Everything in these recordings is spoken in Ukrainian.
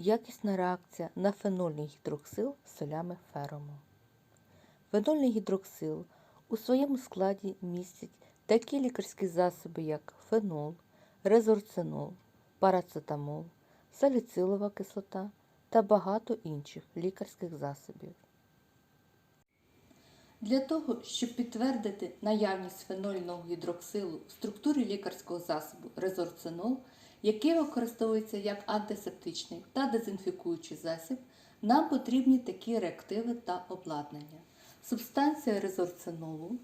якісна реакція на фенольний гідроксил з солями ферому. Фенольний гідроксил у своєму складі містить такі лікарські засоби, як фенол, резорцинол, парацетамол, саліцилова кислота та багато інших лікарських засобів. Для того, щоб підтвердити наявність фенольного гідроксилу в структурі лікарського засобу резорцинол, який використовується як антисептичний та дезінфікуючий засіб, нам потрібні такі реактиви та обладнання. Субстанція резорцинолу,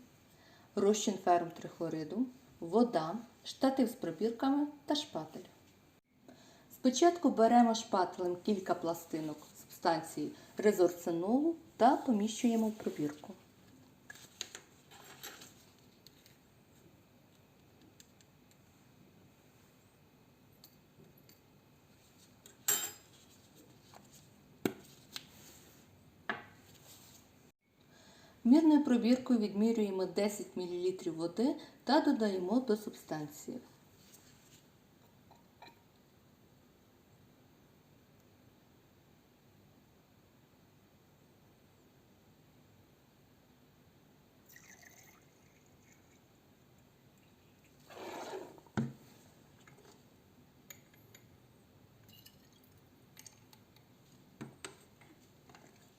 розчин ферум трихлориду, вода, штатив з пробірками та шпатель. Спочатку беремо шпателем кілька пластинок субстанції резорцинолу та поміщуємо в пробірку. Мірною пробіркою відмірюємо 10 мл води та додаємо до субстанції.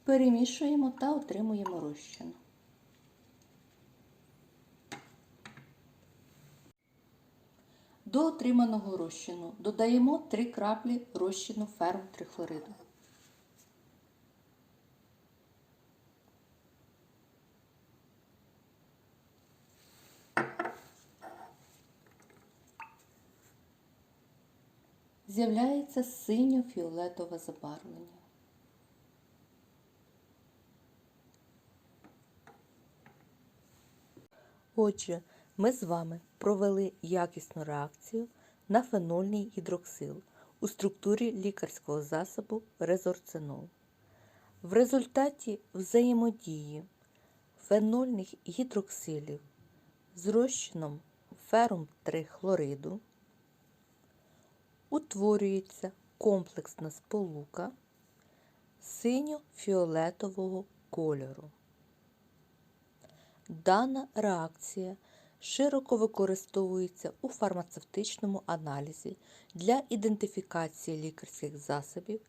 Перемішуємо та отримуємо розчин. До отриманого розчину додаємо 3 краплі розчину ферм трихлориду. З'являється синьо-фіолетове забарвлення. Отже, ми з вами провели якісну реакцію на фенольний гідроксил у структурі лікарського засобу резорцинол. В результаті взаємодії фенольних гідроксилів з розчином ферум 3 хлориду утворюється комплексна сполука синьо-фіолетового кольору. Дана реакція широко використовується у фармацевтичному аналізі для ідентифікації лікарських засобів,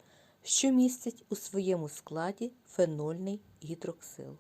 що містять у своєму складі фенольний гідроксил.